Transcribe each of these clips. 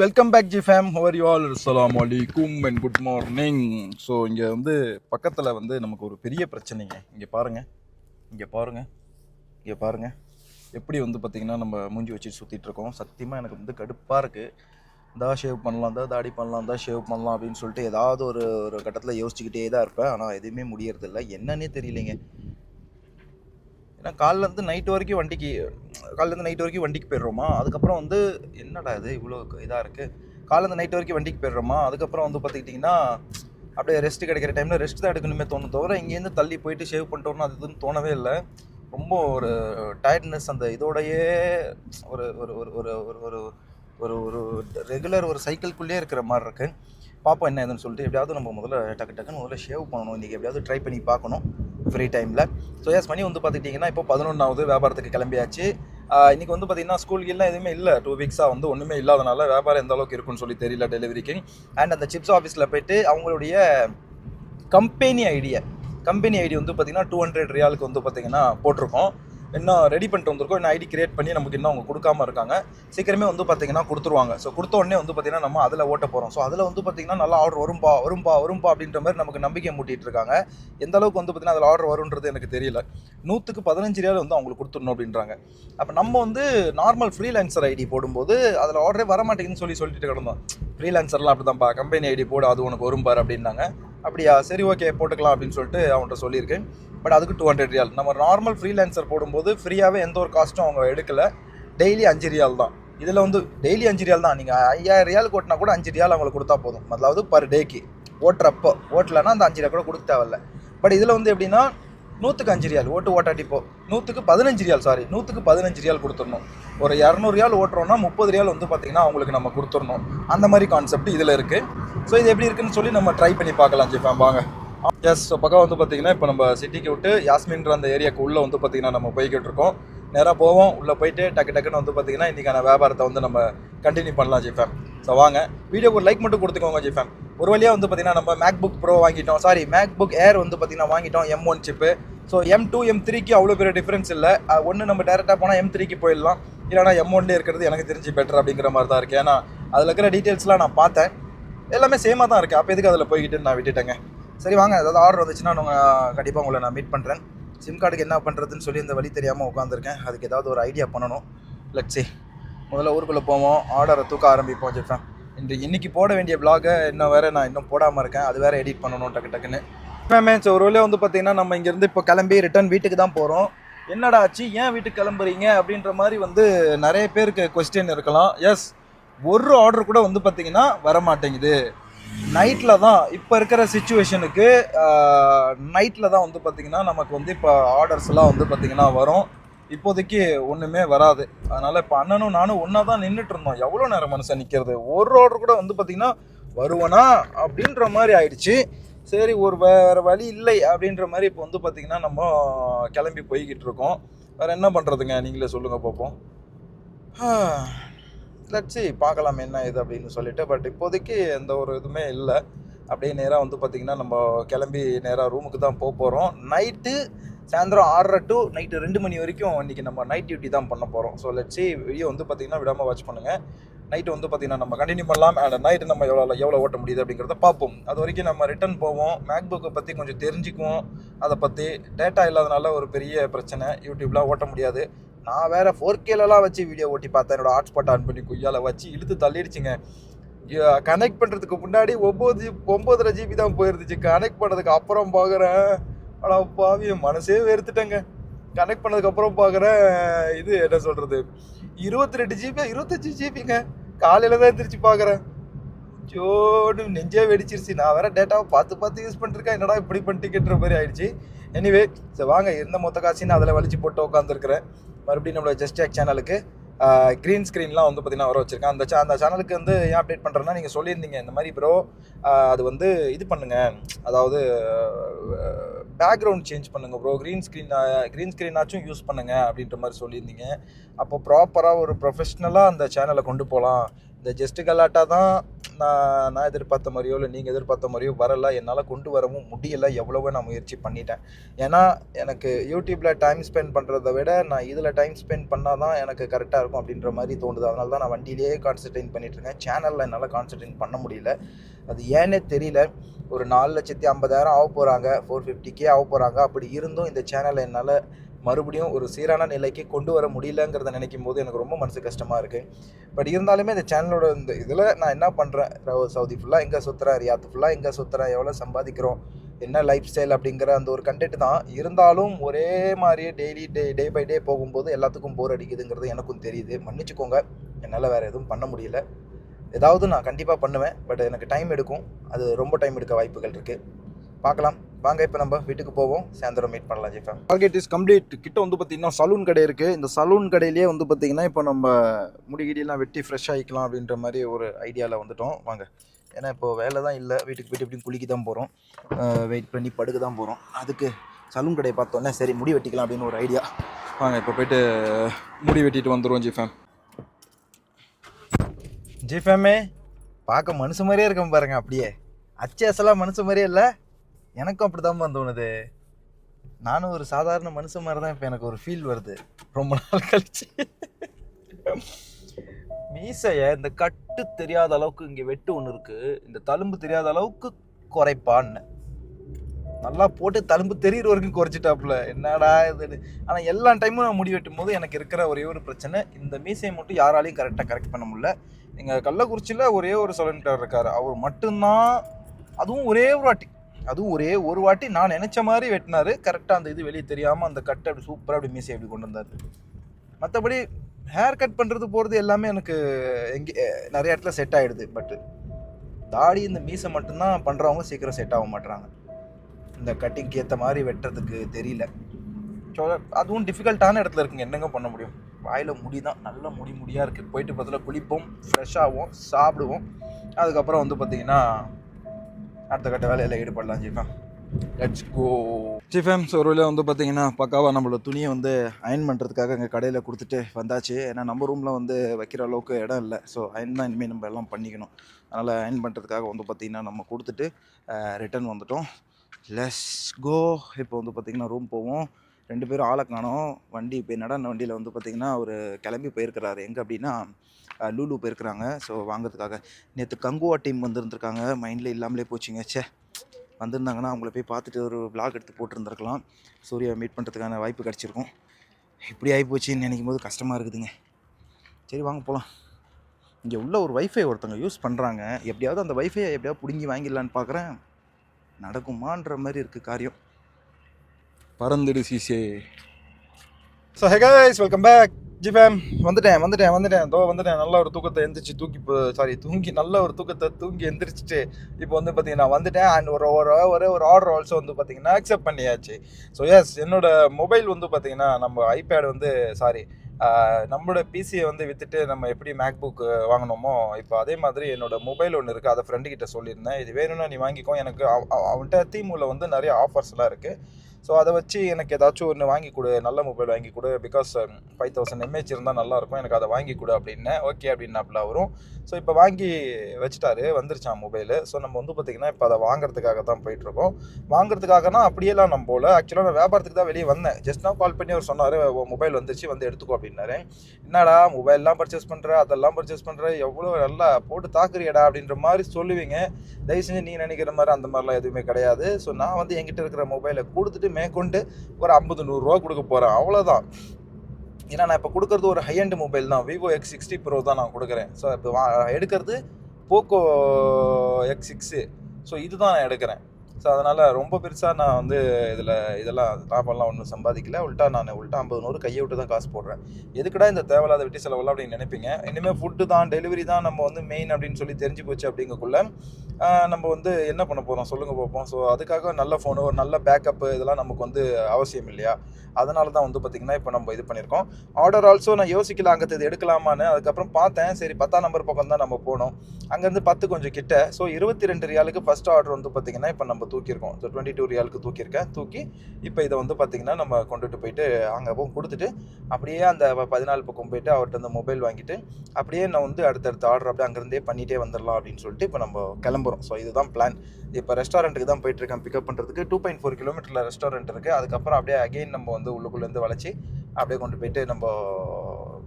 Welcome back G fam how are you all அஸ்லாம் அலிகும் and good morning so இங்கே வந்து பக்கத்தில் வந்து நமக்கு ஒரு பெரிய பிரச்சனைங்க. இங்கே பாருங்கள் இங்கே பாருங்கள் இங்கே பாருங்கள் எப்படி வந்து பார்த்திங்கன்னா நம்ம மூஞ்சி வச்சு சுற்றிட்டு இருக்கோம். சத்தியமாக எனக்கு வந்து கடுப்பாக இருக்குது தா ஷேவ் பண்ணலாம் தான் தாடி பண்ணலாம் தான் ஷேவ் பண்ணலாம் அப்படின்னு சொல்லிட்டு ஏதாவது ஒரு ஒரு கட்டத்தில் யோசிச்சுக்கிட்டே தான் இருப்பேன். ஆனால் எதுவுமே முடியறதில்ல. என்னன்னே தெரியலைங்க. நான் காலிலேருந்து நைட் வரைக்கும் வண்டிக்கு காலிலேருந்து நைட் வரைக்கும் வண்டிக்கு போயிடுறோமா? அதுக்கப்புறம் வந்து என்னடா இது இவ்வளோ இதாக இருக்குது காலேருந்து நைட் வரைக்கும் வண்டிக்கு போயிடுறோமா? அதுக்கப்புறம் வந்து பார்த்துக்கிட்டிங்கன்னா அப்படியே ரெஸ்ட் கிடைக்கிற டைமில் ரெஸ்ட் தான் எடுக்கணுமே தோணும் தவிர இங்கேருந்து தள்ளி போயிட்டு ஷேவ் பண்ணிட்டோம்னா அது இதுன்னு தோணவே இல்லை. ரொம்ப ஒரு டயர்ட்னஸ் அந்த இதோடையே ஒரு ஒரு ஒரு ஒரு ஒரு ஒரு ஒரு ஒரு ரெகுலர் ஒரு சைக்கிள்குள்ளேயே இருக்கிற மாதிரி இருக்குது பார்ப்போம் என்ன ஏதுன்னு சொல்லிட்டு எப்படியாவது நம்ம முதல்ல டக்கு டக்குன்னு முதல்ல ஷேவ் பண்ணணும். இன்றைக்கி எப்படியாவது ட்ரை பண்ணி பார்க்கணும். ஃப்ரீ டைமில் ஸோ எஸ் மணி வந்து பார்த்துக்கிட்டிங்கன்னா இப்போ பதினொன்றாவது வியாபாரத்துக்கு கிளம்பியாச்சு. இன்றைக்கி வந்து பார்த்திங்கன்னா ஸ்கூல் எல்லாம் எதுவுமே இல்லை. டூ வீக்ஸாக வந்து ஒன்றுமே இல்லாதனால வியாபாரம் எந்த அளவுக்கு இருக்குன்னு சொல்லி தெரியல டெலிவரிக்கு அண்ட் அந்த சிப்ஸ் ஆஃபீஸில் போயிட்டு அவங்களுடைய கம்பெனி ஐடியை கம்பெனி ஐடி வந்து பார்த்திங்கன்னா டூ ஹண்ட்ரட் ரியாலுக்கு வந்து பார்த்திங்கன்னா போட்டிருக்கோம். இன்னும் ரெடி பண்ணிட்டு வந்திருக்கோம் இன்னும் ஐடி கிரியேட் பண்ணி நமக்கு இன்னும் அவங்க கொடுக்காம இருக்காங்க. சீக்கிரமே வந்து பார்த்தீங்கன்னா கொடுத்துருவாங்க. ஸோ கொடுத்த உடனே வந்து பார்த்தீங்கன்னா நம்ம அதில் ஓட்ட போகிறோம் ஸோ அதில் வந்து பார்த்தீங்கன்னா நல்லா ஆர்டர் வரும்பா வரும்பா வரும்பா அப்படின்ற மாதிரி நமக்கு நம்பிக்கை மூட்டிகிட்டு இருக்காங்க. எந்த அளவுக்கு வந்து பார்த்தீங்கன்னா அதில் ஆர்டர் வரும்ன்றது எனக்கு தெரியல. நூற்றுக்கு பதினஞ்சு ரியால் வந்து அவங்களுக்கு கொடுத்துடணும் அப்படின்றாங்க. அப்போ நம்ம வந்து நார்மல் ஃப்ரீலான்சர் ஐடி போடும்போது அதில் ஆர்டரே வர மாட்டேங்குதுன்னு சொல்லி சொல்லிட்டு கிடந்தோம். ஃப்ரீலான்சர்லாம் அப்படி தான்ப்பா கம்பெனி ஐடி போடு அது உனக்கு வரும் பாரு அப்படின்னாங்க. அப்படியா? சரி ஓகே போட்டுக்கலாம் அப்படின்னு சொல்லிட்டு அவன்கிட்ட சொல்லியிருக்கேன். பட் அதுக்கு டூ ஹண்ட்ரட் ரியால். நம்ம நார்மல் ஃப்ரீலான்சர் போடும்போது ஃப்ரீயாகவே எந்த ஒரு காஸ்ட்டும் அவங்க எடுக்கல. டெய்லி அஞ்சு ரியால் தான். இதில் வந்து டெய்லி அஞ்சு ரியால் தான். நீங்கள் ஐயாயிரம் ரியால் ஓட்டினா கூட அஞ்சு ரியால் அவங்களுக்கு கொடுத்தா போதும். அதாவது பர் டேக்கு ஓட்டுறப்போ. ஓட்டலைன்னா அந்த அஞ்சு ரியால் கூட கொடுக்க தேவையில்ல. பட் இதில் வந்து எப்படின்னா நூற்றுக்கு அஞ்சு ரியால் ஓட்டு ஓட்டாட்டிப்போ நூற்றுக்கு பதினஞ்சு ரியால் சாரி நூற்றுக்கு பதினஞ்சு ரியால் கொடுத்துடணும். ஒரு இரநூறு ரியால் ஓட்டுறோம்னா முப்பது ரியால் வந்து பார்த்திங்கன்னா அவங்களுக்கு நம்ம கொடுத்துடணும். அந்த மாதிரி கான்செப்ட் இதில் இருக்குது ஸோ இது எப்படி இருக்குன்னு சொல்லி நம்ம ட்ரை பண்ணி பார்க்கலாம் ஜிஃபேம் வாங்க. எஸ் ஸோ பக்கம் வந்து பார்த்தீங்கன்னா இப்போ நம்ம சிட்டிக்கு விட்டு யாஸ்மின்ற அந்த ஏரியாவுக்கு உள்ளே வந்து பார்த்தீங்கன்னா நம்ம போய்கிட்டு இருக்கோம். நேராக போவோம். உள்ளே போயிட்டு டக்கு டக்குன்னு வந்து பார்த்தீங்கன்னா இன்றைக்கான வியாபாரத்தை வந்து நம்ம கண்டினியூ பண்ணலாம் ஜிஃபேம் ஸோ வாங்க. வீடியோக்கு ஒரு லைக் மட்டும் கொடுத்துக்கோங்க ஜிஃபேம் ஒரு வழியாக வந்து பார்த்தீங்கன்னா நம்ம மேக் புக் ப்ரோ வாங்கிட்டோம். சாரி மேக் புக் ஏர் வந்து பார்த்தீங்கன்னா வாங்கிட்டோம் M one chip so M two M த்ரீக்கு அவ்வளோ பெரிய டிஃப்ரென்ஸ் இல்லை. ஒன்று நம்ம டேரெக்டாக போனால் எம் த்ரீக்கு போயிடலாம். இல்லைனா எம் ஒன்லேயே இருக்கிறது எனக்கு தெரிஞ்சு பெட்டர் அப்படிங்கிற மாதிரி தான் இருக்குது ஏன்னா அதில் இருக்கிற டீட்டெயில்ஸ்லாம் நான் பார்த்தேன். எல்லாமே சேமாக தான் இருக்குது அப்போ எதுக்கு அதில் போய்கிட்டு நான் விட்டுட்டேங்க? சரி வாங்க. ஏதாவது ஆர்டர் வந்துச்சுன்னா நான் கண்டிப்பாக உங்களை நான் மீட் பண்ணுறேன் சிம் கார்டுக்கு என்ன பண்ணுறதுன்னு சொல்லி இந்த வழி தெரியாமல் உட்காந்துருக்கேன் அதுக்கு ஏதாவது ஒரு ஐடியா பண்ணணும். லட்சி முதல்ல ஊருக்குள்ளே போவோம். ஆர்டரை தூக்க ஆரம்பிப்போம் ஜெஃபேன் இன்று இன்னைக்கு போட வேண்டிய பிளாகை இன்னும் வேறு நான் இன்னும் போடாமல் இருக்கேன். அது வேறு எடிட் பண்ணணும் டக்கு டக்குன்னு. மேமே ஸோ ஒரு வழியாக வந்து பார்த்திங்கன்னா நம்ம இங்கேருந்து இப்போ கிளம்பி ரிட்டர்ன் வீட்டுக்கு தான் போகிறோம் என்னடா ஆச்சு? ஏன் வீட்டுக்கு கிளம்புறீங்க? அப்படின்ற மாதிரி வந்து நிறைய பேருக்கு கொஸ்டின் இருக்கலாம். எஸ் ஒரு ஆர்டர் கூட வந்து பார்த்தீங்கன்னா வர மாட்டேங்குது நைட்டில் தான் இப்போ இருக்கிற சுச்சுவேஷனுக்கு நைட்டில் தான் வந்து பார்த்திங்கன்னா நமக்கு வந்து இப்போ ஆர்டர்ஸ்லாம் வந்து பார்த்திங்கன்னா வரும். இப்போதைக்கு ஒன்றுமே வராது. அதனால் இப்போ அண்ணனும் நானும் ஒன்றா தான் நின்றுட்டு இருந்தோம். எவ்வளோ நேரம் மனுஷன் நிற்கிறது ஒரு ஆர்டர் கூட வந்து பார்த்திங்கன்னா வருவனா? அப்படின்ற மாதிரி ஆயிடுச்சு. சரி ஒரு வேறு வழி இல்லை அப்படின்ற மாதிரி இப்போ வந்து பார்த்திங்கன்னா நம்ம கிளம்பி போய்கிட்டு இருக்கோம். வேறு என்ன பண்ணுறதுங்க நீங்களே சொல்லுங்கள் பார்ப்போம் லட்சி பார்க்கலாம் என்ன இது அப்படின்னு சொல்லிட்டு. பட் இப்போதைக்கு எந்த ஒரு இதுவுமே இல்லை. அப்படியே நேராக வந்து பார்த்திங்கன்னா நம்ம கிளம்பி நேராக ரூமுக்கு தான் போக போகிறோம் நைட்டு சாயந்தரம் ஆறரை டு நைட்டு ரெண்டு மணி வரைக்கும் இன்றைக்கி நம்ம நைட் டியூட்டி தான் பண்ண போகிறோம் ஸோ லட்சி வீடியோ வந்து பார்த்திங்கன்னா விடாமல் வாட்ச் பண்ணுங்கள் நைட்டு வந்து பார்த்திங்கன்னா நம்ம கண்டினியூ பண்ணலாம். அண்ட் நைட்டு நம்ம எவ்வளோ எவ்வளோ ஓட்ட முடியுது அப்படிங்கிறத பார்ப்போம். அது வரைக்கும் நம்ம ரிட்டர்ன் போவோம். மேக் புக்கை பற்றி கொஞ்சம் தெரிஞ்சுக்குவோம். அதை பற்றி டேட்டா இல்லாதனால ஒரு பெரிய பிரச்சனை. யூடியூப்லாம் ஓட்ட முடியாது. நான் வேற ஃபோர் கேலலாம் வச்சு வீடியோ ஓட்டி பார்த்தேன். என்னோட ஹாட்ஸ்பாட் ஆன் பண்ணி குய்யால வச்சு இழுத்து தள்ளிடுச்சுங்க. கனெக்ட் பண்ணுறதுக்கு முன்னாடி ஒம்பது ஒம்பதரை ஜிபி தான் போயிருந்துச்சு. கனெக்ட் பண்ணதுக்கு அப்புறம் பார்க்குறேன் ஆனால் பாவி மனசே வெறுத்துட்டேங்க. கனெக்ட் பண்ணதுக்கு அப்புறம் பார்க்குறேன் இது என்ன சொல்கிறது இருபத்தி ரெண்டு ஜிபி இருபத்தஞ்சி ஜிபிங்க காலையில் தான் எந்திரிச்சு பார்க்குறேன் ஜோடு நெஞ்சே வெடிச்சிருச்சு. நான் வேற டேட்டாவை பார்த்து பார்த்து யூஸ் பண்ணிருக்கேன். என்னடா இப்படி பண்ணிட்டுன்ற மாதிரி ஆயிடுச்சு. எனிவே சரி வாங்க. இருந்த மொத்த காசையும் அதில் வலிச்சு போட்டு உட்காந்துருக்குறேன் மறுபடியும் நம்மளோட ஜஸ்ட் டேக் சேனலுக்கு க்ரீன் ஸ்க்ரீன்லாம் வந்து பார்த்தீங்கன்னா வர வச்சுருக்கேன் அந்த சே அந்த சேனலுக்கு வந்து ஏன் அப்டேட் பண்ணுறேன்னா நீங்கள் சொல்லியிருந்தீங்க இந்த மாதிரி ப்ரோ அது வந்து இது பண்ணுங்கள் அதாவது பேக்ரவுண்ட் சேஞ்ச் பண்ணுங்கள் ப்ரோ க்ரீன் ஸ்க்ரீன் க்ரீன் ஸ்க்ரீனாச்சும் யூஸ் பண்ணுங்க அப்படின்ற மாதிரி சொல்லியிருந்தீங்க. அப்போ ப்ராப்பராக ஒரு ப்ரொஃபஷ்னலாக அந்த சேனலை கொண்டு போகலாம் இந்த ஜஸ்ட் கலாட்டா தான் நான் நான் எதிர்பார்த்த மாதிரியோ இல்லை நீங்கள் எதிர்பார்த்த மாதிரியோ வரல. என்னால் கொண்டு வரவும் முடியலை. எவ்வளவோ நான் முயற்சி பண்ணிட்டேன். ஏன்னா எனக்கு யூடியூப்பில் டைம் ஸ்பெண்ட் பண்ணுறத விட நான் இதில் டைம் ஸ்பெண்ட் பண்ணால் தான் எனக்கு கரெக்டாக இருக்கும் அப்படின்ற மாதிரி தோணுது. அதனால தான் நான் வண்டியிலேயே கான்சன்ட்ரேட் பண்ணிட்டு இருக்கேன். சேனலில் என்னால் கான்சன்ட்ரேட் பண்ண முடியல. அது ஏன்னே தெரியல. ஒரு நாலு லட்சத்தி ஐம்பதாயிரம் ஆக போகிறாங்க ஃபோர் ஃபிஃப்டிக்கே ஆக போகிறாங்க அப்படி இருந்தும் இந்த சேனலை என்னால் மறுபடியும் ஒரு சீரான நிலைக்கு கொண்டு வர முடியலங்கிறத நினைக்கும் போது எனக்கு ரொம்ப மனசு கஷ்டமாக இருக்குது பட் இருந்தாலுமே இந்த சேனலோட இந்த இதில் நான் என்ன பண்ணுறேன் சவுதி ஃபுல்லாக எங்கே சுற்றுறேன் ரியாத் ஃபுல்லாக எங்கே சுற்றுறேன் எவ்வளோ சம்பாதிக்கிறோம்? என்ன லைஃப் ஸ்டைல் அப்படிங்கிற அந்த ஒரு கண்டென்ட் தான். இருந்தாலும் ஒரே மாதிரியே daily day day by day போகும்போது எல்லாத்துக்கும் போர் அடிக்குதுங்கிறது எனக்கும் தெரியுது. மன்னிச்சுக்கோங்க. என்னால் வேறு எதுவும் பண்ண முடியல. ஏதாவது நான் கண்டிப்பாக பண்ணுவேன். பட் எனக்கு டைம் எடுக்கும். அது ரொம்ப டைம் எடுக்க வாய்ப்புகள் இருக்குது பார்க்கலாம். வாங்க இப்போ நம்ம வீட்டுக்கு போவோம். சாயந்தரம் மீட் பண்ணலாம் ஜிஃபா டார்கெட் இஸ் கம்ப்ளீட் கிட்ட வந்து பார்த்தீங்கன்னா சலூன் கடை இருக்குது இந்த சலூன் கடையிலேயே வந்து பார்த்தீங்கன்னா இப்போ நம்ம முடிகிடியெல்லாம் வெட்டி ஃப்ரெஷ் ஆகிக்கலாம் அப்படின்ற மாதிரி ஒரு ஐடியாவில் வந்துட்டோம். வாங்க. ஏன்னா இப்போ வேலை தான் இல்லை. வீட்டுக்கு போயிட்டு எப்படியும் குளிக்க தான் போகிறோம் வெயிட் பண்ணி படுக்க தான் போகிறோம் அதுக்கு சலூன் கடையை பார்த்தோன்னே சரி முடி வெட்டிக்கலாம் அப்படின்னு ஒரு ஐடியா வாங்க இப்போ போயிட்டு முடி வெட்டிட்டு வந்துடுவோம் ஜிஃபேம் ஜிஃபேமே பார்க்க மனுஷ மாதிரியே இருக்கேன் பாருங்க அப்படியே. அச்சேசலாம் மனுஷ மாதிரியே இல்லை. எனக்கும் அப்படி தான் தோணுது. நானும் ஒரு சாதாரண மனுஷன் மாதிரி தான் இப்போ எனக்கு ஒரு ஃபீல் வருது. ரொம்ப நாள் கழிச்சு. மீசைய இந்த கட்டு தெரியாத அளவுக்கு இங்கே வெட்டு ஒன்று இருக்கு. இந்த தழும்பு தெரியாத அளவுக்கு குறைப்பான்னு. நல்லா போட்டு தழும்பு தெரியிற வரைக்கும் குறைச்சிட்டாப்புல. என்னடா இதுன்னு. ஆனால் எல்லா டைமும் நான் முடி வெட்டும் போது எனக்கு இருக்கிற ஒரே ஒரு பிரச்சனை இந்த மீசையை மட்டும் யாராலையும் கரெக்டாக கரெக்ட் பண்ண முடியல. எங்கள் கள்ளக்குறிச்சியில் ஒரே ஒரு சொலன்டர் இருக்கார். அவர் மட்டும்தான் அதுவும் ஒரே ஒரு வாட்டி. அதுவும் ஒரே ஒரு வாட்டி நான் நினச்ச மாதிரி வெட்டினாரு. கரெக்டாக அந்த இது வெளியே தெரியாமல் அந்த கட்டை அப்படி சூப்பராக அப்படி மீசை அப்படி கொண்டு வந்தார். மற்றபடி ஹேர் கட் பண்ணுறது போகிறது எல்லாமே எனக்கு எங்கே நிறைய இடத்துல செட் ஆகிடுது பட்டு தாடி இந்த மீசை மட்டும்தான் பண்ணுறவங்க சீக்கிரம் செட் ஆக மாட்டுறாங்க இந்த கட்டிங்க்கு ஏற்ற மாதிரி வெட்டுறதுக்கு தெரியல. ஸோ அதுவும் டிஃபிகல்ட்டான இடத்துல இருக்குங்க. என்னங்க பண்ண முடியும்? வாயில் முடி தான். நல்ல முடி முடியாக இருக்குது போயிட்டு பக்கத்தில் குளிப்போம் ஃப்ரெஷ் ஆகும் சாப்பிடுவோம். அதுக்கப்புறம் வந்து பார்த்திங்கன்னா அடுத்த கட்ட வேலையில் ஈடுபடலாம் ஜிஃபேம் லெட்ஸ் கோ ஜிஃபேம் ஸோ ஒரு வந்து பார்த்தீங்கன்னா பக்காவாக நம்மளோட துணியை வந்து அயன் பண்ணுறதுக்காக எங்கள் கடையில் கொடுத்துட்டு வந்தாச்சு. ஏன்னா நம்ம ரூமில் வந்து வைக்கிற அளவுக்கு இடம் இல்லை. ஸோ அயன் தான் இனிமேல் நம்ம எல்லாம் பண்ணிக்கணும். அதனால் அயன் பண்ணுறதுக்காக வந்து பார்த்திங்கன்னா நம்ம கொடுத்துட்டு ரிட்டர்ன் வந்துட்டோம். லெஸ் கோ இப்போ வந்து பார்த்திங்கன்னா ரூம் போவோம். ரெண்டு பேரும் ஆளை காணோம். வண்டி இப்போ என்னடா அந்த வண்டியில் வந்து பார்த்திங்கன்னா அவர் கிளம்பி போயிருக்கிறாரு. எங்கே அப்படின்னா லூலு போயிருக்கிறாங்க. ஸோ வாங்குறதுக்காக. நேற்று கங்குவா டீம் வந்துருந்துருக்காங்க. மைண்டில் இல்லாமலே போச்சுங்க. ச்சே. வந்திருந்தாங்கன்னா அவங்கள போய் பார்த்துட்டு ஒரு vlog எடுத்து போட்டிருந்துருக்கலாம். சூர்யா மீட் பண்ணுறதுக்கான வாய்ப்பு கிடச்சிருக்கும். இப்படி ஆகிப்போச்சின்னு நினைக்கும் போது கஷ்டமாக இருக்குதுங்க. சரி வாங்க போகலாம் இங்கே உள்ள ஒரு வைஃபை ஒருத்தவங்க யூஸ் பண்ணுறாங்க எப்படியாவது அந்த வைஃபையை எப்படியாவது பிடுங்கி வாங்கிடலான்னு பார்க்குறேன் நடக்குமான்ற மாதிரி இருக்குது காரியம். பறந்துடு சிசே. So hey welcome back G fam வந்துட்டேன் வந்துட்டேன் வந்துட்டேன். தோ வந்துட்டேன். நல்ல ஒரு தூக்கத்தை எந்திரிச்சு தூக்கி இப்போ சாரி தூங்கி நல்ல ஒரு தூக்கத்தை தூங்கி எந்திரிச்சிட்டு இப்போ வந்து பார்த்தீங்கன்னா வந்துட்டேன். அண்ட் ஒரு ஒரு ஒரே ஒரு ஆர்டர் ஆல்சோ வந்து பார்த்தீங்கன்னா அக்செப்ட் பண்ணியாச்சு. ஸோ எஸ் என்னோட மொபைல் வந்து பார்த்தீங்கன்னா நம்ம ஐபேட் வந்து சாரி நம்மளோட பிசியை வந்து விற்றுட்டு நம்ம எப்படி மேக் புக் வாங்கினோமோ இப்போ அதே மாதிரி என்னோட மொபைல் ஒன்று இருக்குது அதை ஃப்ரெண்டுக்கிட்ட சொல்லியிருந்தேன். இது வேணும்னா நீ வாங்கிக்கோ. எனக்கு அவ- அவன்கிட்ட தீமுல வந்து நிறைய ஆஃபர்ஸ்லாம் இருக்குது ஸோ அதை வச்சு எனக்கு ஏதாச்சும் ஒன்று வாங்கி கொடு நல்ல மொபைல் வாங்கி கொடு because five um, thousand mAh இருந்தால் நல்லாயிருக்கும் எனக்கு அதை வாங்கி கொடு அப்படின்னேன் ஓகே அப்படின்னாப்புல வரும். ஸோ இப்போ வாங்கி வச்சுட்டாரு வந்துருச்சான் மொபைலு ஸோ நம்ம வந்து பார்த்திங்கன்னா இப்போ அதை வாங்குறதுக்காக தான் போயிட்டுருக்கோம். வாங்குறதுக்காகனா அப்படியெல்லாம் நம்ம போல ஆக்சுவலாக நான் வியாபாரத்துக்கு தான் வெளியே வந்தேன். ஜஸ்ட் நான் கால் பண்ணி அவர் சொன்னார் மொபைல் வந்துருச்சு வந்து எடுத்துக்கோ அப்படின்னாரு. என்னடா மொபைல்லாம் பர்ச்சேஸ் பண்ணுற அதெல்லாம் பர்ச்சேஸ் பண்ணுற எவ்வளோ நல்லா போட்டு தாக்குறியடா அப்படின்ற மாதிரி சொல்லுவீங்க. தயவு செஞ்சு நீ நினைக்கிற மாதிரி அந்த மாதிரிலாம் எதுவுமே கிடையாது. ஸோ நான் வந்து என்கிட்ட இருக்கிற மொபைலை கொடுத்துட்டு மேற்கொண்டு ஒரு ஐம்பது நூறுரூவா கொடுக்க போகிறேன் அவ்வளோதான் ஏன்னா நான் இப்போ கொடுக்குறது ஒரு ஹை அண்ட் மொபைல் தான். விவோ எக்ஸ் சிக்ஸ்டி ப்ரோ தான் நான் கொடுக்குறேன். ஸோ இப்போ வா எடுக்கிறது போக்கோ எக்ஸ் சிக்ஸு ஸோ இதுதான் நான் எடுக்கிறேன். ஸோ அதனால் ரொம்ப பெருசாக நான் வந்து இதில் இதெல்லாம் லாபம்லாம் ஒன்றும் சம்பாதிக்கல. உள்டா நான் உள்டா ஐம்பது நூறு கையை விட்டு தான் காசு போடுறேன். எதுக்குடா இந்த தேவையில்லாத வெட்டி செலவெல்லாம் அப்படின்னு நினைப்பீங்க? இனிமேல் ஃபுட்டு தான் டெலிவரி தான் நம்ம வந்து மெயின் அப்படின்னு சொல்லி தெரிஞ்சு போச்சு அப்படிங்கக்குள்ள நம்ம வந்து என்ன பண்ண போகிறோம் சொல்லுங்கள் பார்ப்போம் ஸோ அதுக்காக நல்ல ஃபோனு ஒரு நல்ல பேக்கப்பு இதெல்லாம் நமக்கு வந்து அவசியம் இல்லையா? அதனால தான் வந்து பார்த்திங்கன்னா இப்போ நம்ம இது பண்ணியிருக்கோம். ஆர்டர் ஆல்சோ நான் யோசிக்கல அங்கே இது எடுக்கலாமான்னு. அதுக்கப்புறம் பார்த்தேன். சரி பத்தாம் நம்பர் பக்கம் தான் நம்ம போனோம். அங்கேருந்து பத்து கொஞ்சம் கிட்ட. ஸோ இருபத்தி ரெண்டு ரியாலுக்கு ஃபஸ்ட் ஆர்டர் வந்து பார்த்திங்கன்னா இப்போ நம்ம தூக்கியிருக்கோம். ஸோ டுவெண்ட்டி டூ ரியாலுக்கு தூக்கியிருக்கேன் தூக்கி இப்போ இதை வந்து பார்த்திங்கன்னா நம்ம கொண்டுட்டு போயிட்டு அங்கே போய் கொடுத்துட்டு அப்படியே அந்த பதினாலு பக்கம் போயிட்டு அவர்கிட்ட அந்த மொபைல் வாங்கிட்டு அப்படியே நான் வந்து அடுத்தடுத்த ஆர்டர் அப்படியே அங்கேருந்தே பண்ணிகிட்டே வந்துடலாம் அப்படின்னு சொல்லிட்டு இப்போ நம்ம கிளம்புறோம். ஸோ இதுதான் பிளான் இப்போ ரெஸ்டாரண்ட்டுக்கு தான் போயிட்டுருக்கேன் பிக்கப் பண்ணுறதுக்கு டூ பாயிண்ட் ஃபோர் கிலோமீட்டரில் ரெஸ்டாரண்ட் இருக்குது அதுக்கப்புறம் அப்படியே அகைன் நம்ம வந்து உள்ளுக்குள்ளேருந்து வளைச்சி அப்படியே கொண்டு போயிட்டு நம்ம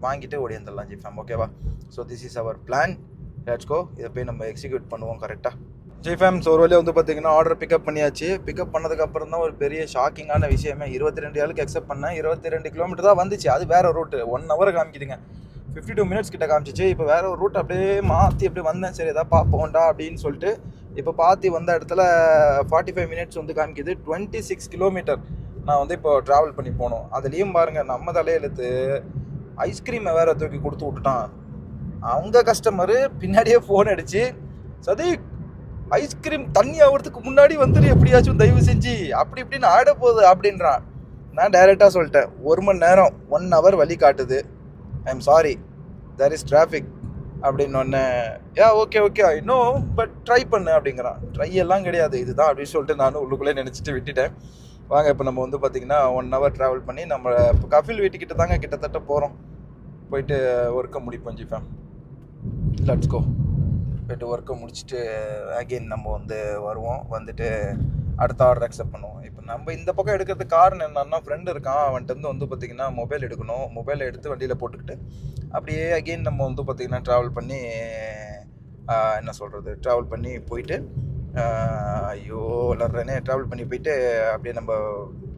வாங்கிட்டு ஓடி வந்துடலாம் ஜிஃபேம் ஓகேவா so this is our plan let's go இதை போய் நம்ம எக்ஸிக்யூட் பண்ணுவோம் கரெக்டாக ஜிஃபேம் ஒரு வழியாக வந்து பார்த்தீங்கன்னா ஆர்டர் பிக்கப் பண்ணியாச்சு. பிக்கப் பண்ணதுக்கப்புறம் தான் ஒரு பெரிய ஷாக்கிங்கான விஷயமே. இருபத்தி ரெண்டு ஆளுக்கு அக்செப்ட் பண்ணேன். இருபத்தி ரெண்டு கிலோமீட்டர் தான் வந்துச்சு. அது வேறு ரூட்டு ஒன் ஹவர் காமிக்குதுங்க. ஃபிஃப்டி டூ மினிட்ஸ் கிட்ட காமிச்சிச்சு. இப்போ வேற ஒரு ரூட் அப்படியே மாற்றி அப்படியே வந்தேன். சரி எதாவது பார்ப்போம்டா அப்படின்னு சொல்லிட்டு இப்போ பார்த்து வந்த இடத்துல ஃபார்ட்டி ஃபைவ் மினிட்ஸ் வந்து காமிக்குது. டுவெண்ட்டி சிக்ஸ் கிலோமீட்டர் நான் வந்து இப்போ ட்ராவல் பண்ணி போனோம். அதுலேயும் பாருங்கள் நம்ம தலையெழுத்து ஐஸ்கிரீமை வேற தூக்கி கொடுத்து விட்டுட்டான். அவங்க கஸ்டமரு பின்னாடியே ஃபோன் அடித்து சதீக் ஐஸ்கிரீம் தண்ணி ஆகிறதுக்கு முன்னாடி வந்துடு எப்படியாச்சும் தயவு செஞ்சு. அப்படி இப்படின்னு ஆட போகுது அப்படின்றான். நான் டைரெக்டாக சொல்லிட்டேன். ஒரு மணி நேரம் ஒன் ஹவர் வழி காட்டுது. I am sorry there is traffic அப்படின்னு ஒன்று யா ஓகே ஓகே இன்னும் பட் ட்ரை பண்ணு அப்படிங்கிறான். ட்ரை எல்லாம் கிடையாது. இதுதான் அப்படின்னு சொல்லிட்டு நானும் உள்ளுக்குள்ளே நினச்சிட்டு விட்டுட்டேன். வாங்க இப்போ நம்ம வந்து பார்த்திங்கன்னா ஒன் ஹவர் ட்ராவல் பண்ணி நம்ம இப்போ கஃபில் வீட்டுக்கிட்ட தாங்க கிட்டத்தட்ட போகிறோம் போயிட்டு ஒர்க்கை முடிப்போம் ஜிஃபேம் லட்ஸ் கோ போயிட்டு ஒர்க்கை முடிச்சுட்டு அகெயின் நம்ம வந்து வருவோம். வந்துட்டு அடுத்த ஆர்டர் அக்செப்ட் பண்ணுவோம். இப்போ நம்ம இந்த பக்கம் எடுக்கிறதுக்கு காரணம் என்னன்னா ஃப்ரெண்டு இருக்கான். அவன்கிட்ட வந்து பார்த்திங்கன்னா மொபைல் எடுக்கணும். மொபைலை எடுத்து வண்டியில் போட்டுக்கிட்டு அப்படியே அகெயின் நம்ம வந்து பார்த்திங்கன்னா ட்ராவல் பண்ணி என்ன சொல்கிறது ட்ராவல் பண்ணி போயிட்டு ஐயோ வளர்றேனே. ட்ராவல் பண்ணி போயிட்டு அப்படியே நம்ம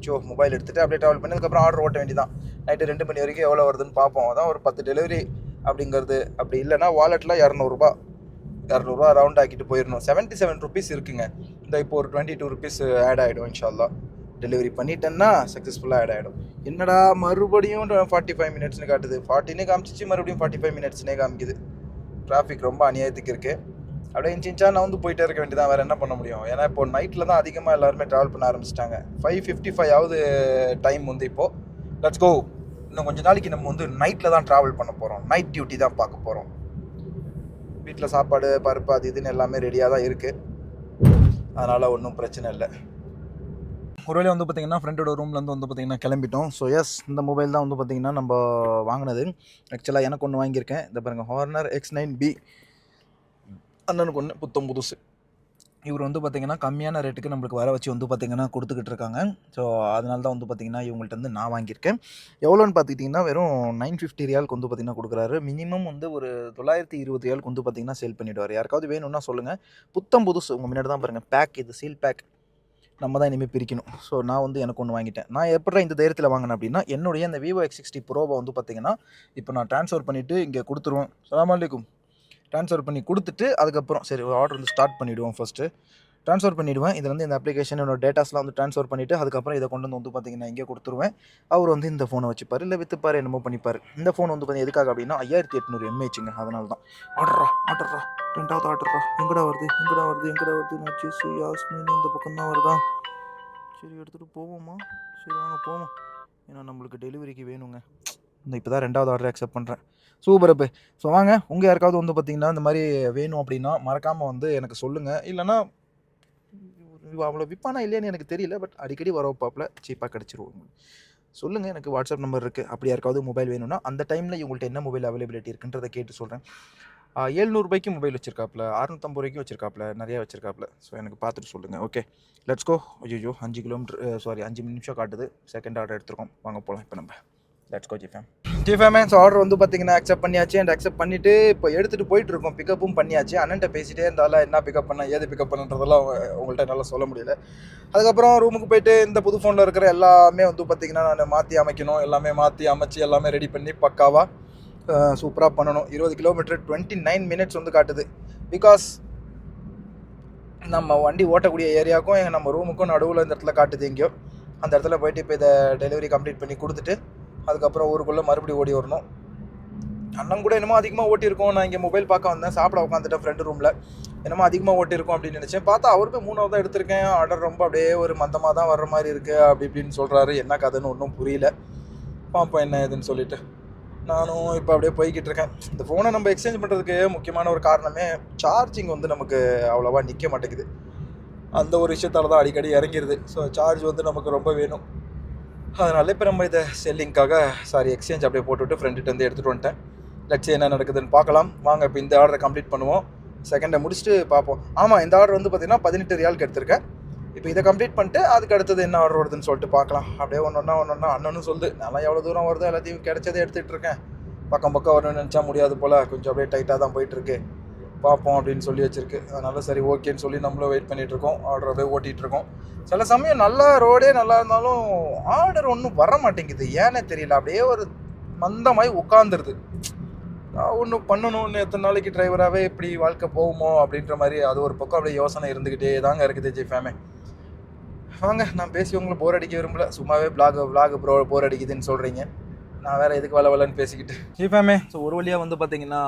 ஜோ மொபைல் எடுத்துகிட்டு அப்படியே ட்ராவல் பண்ணி அதுக்கப்புறம் ஆர்டர் ஓட்ட வேண்டியதான் நைட்டு ரெண்டு மணி வரைக்கும் எவ்வளோ வருதுன்னு பார்ப்போம் அதான் ஒரு பத்து டெலிவரி அப்படிங்கிறது. அப்படி இல்லைன்னா வாலெட்டில் இரநூறுபா. இரநூறுவா ரவுண்ட் ஆக்கிட்டு போயிடணும் செவன்ட்டி செவன் ருபீஸ் இருக்குங்க. இந்த இப்போ ஒரு டுவெண்ட்டி டூ ருபீஸ் ஆட் ஆகிடும் இன்ஷால்லா டெலிவரி பண்ணிட்டேன்னா சக்ஸஸ்ஃபுல்லாக ஆட் ஆகிடும் என்னடா மறுபடியும் ஃபார்ட்டி ஃபைவ் மினிட்ஸ்னு காட்டுது. ஃபார்ட்டினே காமிச்சிச்சு மறுபடியும் ஃபார்ட்டி ஃபைவ் மினிட்ஸ்னே காமிக்குது. டிராஃபிக் ரொம்ப அநியாயத்துக்கு இருக்குது அப்படியே இன்ச்சு இன்ச்சா நான் வந்து போயிட்டே இருக்க வேண்டியதான் வேறு என்ன பண்ண முடியும்? ஏன்னா இப்போ நைட்டில் தான் அதிகமாக எல்லாருமே ட்ராவல் பண்ண ஆரம்பிச்சிட்டாங்க. ஃபைவ் ஃபிஃப்டி ஃபைவ் ஆகுது டைம் வந்து இப்போது லெட்ஸ் கோ இன்னும் கொஞ்ச நாளைக்கு நம்ம வந்து நைட்டில் தான் ட்ராவல் பண்ண போகிறோம் நைட் டியூட்டி தான் பார்க்க போகிறோம் வீட்டில் சாப்பாடு பருப்பு அது இதுன்னு எல்லாமே ரெடியாக தான் இருக்குது அதனால் ஒன்றும் பிரச்சனை இல்லை. ஒருவேளை வந்து பார்த்தீங்கன்னா ஃப்ரெண்டோட ரூம்லேருந்து வந்து பார்த்திங்கன்னா கிளம்பிட்டோம். ஸோ எஸ் இந்த மொபைல் தான் வந்து பார்த்திங்கன்னா நம்ம வாங்கினது. ஆக்சுவலாக எனக்கு ஒன்று வாங்கியிருக்கேன். இந்த பாருங்கள் ஹார்னர் எக்ஸ் நைன் பி அண்ணனுக்கு ஒன்று புத்தம் புதுசு. இவர் வந்து பார்த்திங்கன்னா கம்மியான ரேட்டுக்கு நம்மளுக்கு வர வச்சு வந்து பார்த்திங்கன்னா கொடுத்துக்கிட்டு இருக்காங்க. ஸோ அதனால தான் வந்து பார்த்தீங்கன்னா இவங்கள்ட்ட வந்து நான் வாங்கியிருக்கேன். எவ்வளோன்னு பார்த்துக்கிட்டிங்கன்னா வெறும் நைன் ஃபிஃப்டி ரியாலுக்கு வந்து பார்த்தீங்கன்னா கொடுக்குறாரு. மினிமம் வந்து ஒரு தொள்ளாயிரத்தி இருபது ரியாலுக்கு வந்து பார்த்தீங்கன்னா சேல் பண்ணிவிடுவார் யாருக்காவது வேணும்னா சொல்லுங்கள் புத்தம் புதுசு உங்கள் முன்னாடி தான் பாருங்கள் பேக் இது சீல் பேக் நம்ம தான் இனிமேல் பிரிக்கணும். ஸோ நான் வந்து எனக்கு ஒன்று வாங்கிட்டேன். நான் எப்படி இந்த தைரியத்தில் வாங்கினேன் அப்படின்னா என்னுடைய இந்த விவோ எக்ஸ் சிக்ஸ்டி ப்ரோவை வந்து பார்த்திங்கன்னா இப்போ நான் ட்ரான்ஸ்ஃபர் பண்ணிவிட்டு இங்கே கொடுத்துருவேன். சலாம் அலைக்கும் ட்ரான்ஸ்ஃபர் பண்ணி கொடுத்துட்டு அதுக்கப்புறம் சரி ஆர்டர் வந்து ஸ்டார்ட் பண்ணிவிடுவோம் ஃபஸ்ட்டு ட்ரான்ஸ்ஃபர் பண்ணிவிடுவேன் இதில் வந்து இந்த அப்ளிகேஷனோட டேட்டாஸ்லாம் வந்து ட்ரான்ஸ்ஃபர் பண்ணிவிட்டு அதுக்கப்புறம் இதை கொண்டு வந்து வந்து பார்த்தீங்கன்னா இங்கே கொடுத்துருவேன். அவர் வந்து இந்த ஃபோனை வச்சுப்பார் இல்லை விற்றுப்பார் என்னமோ பண்ணிப்பார். இந்த ஃபோன் வந்து பார்த்தீங்கன்னா எதுக்காக அப்படின்னா ஐயாயிரத்தி எட்நூறு எம்ஏச்சுங்க அதனால தான் ஆர்டரா ஆர்டரா ரெண்டாவது ஆர்டரா எங்கடா வருது எங்கடா வருது எங்கடா வருது? நச்சு யாஸ்மின் இந்த பக்கம் தான் வருதா? சரி எடுத்துகிட்டு போவோமா? சரி வாங்க போவோம். ஏன்னா நம்மளுக்கு டெலிவரிக்கு வேணுங்க. இந்த இப்போ தான் ரெண்டாவது ஆர்டர் அக்செப்ட் பண்ணுறேன் சூப்பர் இப்போ ஸோ வாங்க உங்கள் யாருக்காவது வந்து பார்த்தீங்கன்னா இந்த மாதிரி வேணும் அப்படின்னா மறக்காமல் வந்து எனக்கு சொல்லுங்கள் இல்லைன்னா அவ்வளோ விற்பானா இல்லையான்னு எனக்கு தெரியல பட் அடிக்கடி வர வைப்பாப்பில் சீப்பாக கிடச்சிருவோம் சொல்லுங்கள் எனக்கு வாட்ஸ்அப் நம்பர் இருக்குது அப்படி யாருக்காவது மொபைல் வேணும்னா அந்த டைமில் இவங்கள்ட்ட என்ன மொபைல் அவைலபிலிட்டி இருக்குன்றதை கேட்டு சொல்கிறேன் ஏழ்நூறுபாய்க்கு மொபைல் வச்சிருக்காப்புல அறுநூத்தம்பது ரூபாய்க்கு வச்சிருக்காப்புல நிறையா வச்சிருக்காப்புல. ஸோ எனக்கு பார்த்துட்டு சொல்லுங்கள் ஓகே லெட்ஸ் கோ ஐயோ அஞ்சு கிலோமீட்டர் சாரி அஞ்சு நிமிஷம் காட்டுது. செகண்ட் ஆர்டர் எடுத்துருக்கோம். வாங்க போகலாம் இப்போ நம்ம. லெட்ஸ் கோ ஜிஃபேம் ஜிஃபேமே ஆர்டர் வந்து பார்த்தீங்கன்னா அக்செப்ட் பண்ணியாச்சு. அண்ட் அக்செப்ட் பண்ணிவிட்டு இப்போ எடுத்துகிட்டு போயிட்டு இருக்கோம். பிக்கப்பும் பண்ணியாச்சு. அண்ணன்ட்ட பேசிட்டே இருந்தாலும் என்ன பிக்கப் பண்ண ஏது பிக்கப் பண்ணுறதெல்லாம் உங்கள்கிட்ட என்னால் சொல்ல முடியல. அதுக்கப்புறம் ரூமுக்கு போயிட்டு இந்த புது ஃபோனில் இருக்கிற எல்லாமே வந்து பார்த்திங்கன்னா நான் மாற்றி அமைக்கணும். எல்லாமே மாற்றி அமைச்சு எல்லாமே ரெடி பண்ணி பக்காவாக சூப்பராக பண்ணணும். இருபது கிலோமீட்டர் டுவெண்ட்டி நைன் மினிட்ஸ் வந்து காட்டுது. பிகாஸ் நம்ம வண்டி ஓட்டக்கூடிய ஏரியாவுக்கும் எங்கள் நம்ம ரூமுக்கும் நடுவில் இந்த இடத்துல காட்டுது எங்கேயோ. அந்த இடத்துல போயிட்டு இப்போ இதை டெலிவரி கம்ப்ளீட் பண்ணி கொடுத்துட்டு அதுக்கப்புறம் ஊருக்குள்ளே மறுபடியும் ஓடி வரணும். அண்ணன் கூட என்னமோ அதிகமாக ஓட்டியிருக்கோம். நான் இங்கே மொபைல் பார்க்க வந்தேன். சாப்பிட உட்காந்துட்டேன் ஃப்ரெண்டு ரூமில் என்னமோ அதிகமாக ஓட்டியிருக்கோம் அப்படின்னு நினச்சேன். பார்த்தா அவருமே மூணாவது தான் எடுத்திருக்கேன். ஆர்டர் ரொம்ப அப்படியே ஒரு மந்தமாக தான் வர்ற மாதிரி இருக்குது அப்படி இப்படின்னு சொல்கிறாரு என்ன கதைன்னு ஒன்றும் புரியல. பார்ப்போம் என்ன ஏதுன்னு சொல்லிட்டு. நானும் இப்போ அப்படியே போய்கிட்டு இருக்கேன். இந்த ஃபோனை நம்ம எக்ஸ்சேஞ்ச் பண்ணுறதுக்கு முக்கியமான ஒரு காரணமே சார்ஜிங் வந்து நமக்கு அவ்வளோவா நிற்க மாட்டேங்குது. அந்த ஒரு விஷயத்தால் தான் அடிக்கடி இறங்கிடுது ஸோ சார்ஜ் வந்து நமக்கு ரொம்ப வேணும். அதனால இப்போ நம்ம இதை செல்லிங்க்காக சாரி எக்ஸ்சேஞ்ச் அப்படியே போட்டுவிட்டு ஃப்ரெண்டுகிட்ட வந்து எடுத்துகிட்டு வந்துட்டேன். லட்சம் என்ன நடக்குதுன்னு பார்க்கலாம். வாங்க இப்போ இந்த ஆர்டரை கம்ப்ளீட் பண்ணுவோம். செகண்டை முடிச்சுட்டு பார்ப்போம். ஆமாம் இந்த ஆர்டர் வந்து பார்த்திங்கன்னா பதினெட்டு ரியாலுக்கு எடுத்திருக்கேன். இப்போ இதை கம்ப்ளீட் பண்ணிட்டு அதுக்கு அடுத்தது என்ன ஆர்டர் வருதுன்னு சொல்லிட்டு பார்க்கலாம். அப்படியே ஒன்று ஒன்றா ஒன்று ஒன்றா அண்ணனும் சொல்லுது நல்லா எவ்வளோ தூரம் வருதோ எல்லாத்தையும் கிடைச்சதை எடுத்துகிட்டு இருக்கேன். பக்கம் பக்கம் வரணும்னு நினச்சா முடியாது போல். கொஞ்சம் அப்படியே டைட்டாக தான் போயிட்டுருக்கு பார்ப்போம் அப்படின்னு சொல்லி வச்சிருக்கு. அதனால சரி ஓகேன்னு சொல்லி நம்மளும் வெயிட் பண்ணிட்டு இருக்கோம் ஆர்டர் அப்படியே ஓட்டிகிட்டு இருக்கோம் சில சமயம் நல்லா ரோடே நல்லா இருந்தாலும் ஆர்டர் ஒன்றும் வர மாட்டேங்குது. ஏன்னே தெரியல. அப்படியே ஒரு மந்தமாய் உட்காந்துருது ஒன்று பண்ணணும் எத்தனை நாளைக்கு டிரைவராகவே இப்படி வாழ்க்கை போகுமோ அப்படின்ற மாதிரி அது ஒரு பக்கம் அப்படியே யோசனை இருந்துக்கிட்டே தாங்க இருக்குது ஜிஃபேமே வாங்க நான் பேசி உங்களை போர் அடிக்க விரும்பல. சும்மாவே பிளாக் பிளாக் ப்ரோ போர் அடிக்குதுன்னு சொல்கிறீங்க நான் வேறு எதுக்கு வள வளன்னு பேசிக்கிட்டு ஜிஃபேமே ஸோ ஒரு வழியாக வந்து பார்த்தீங்கன்னா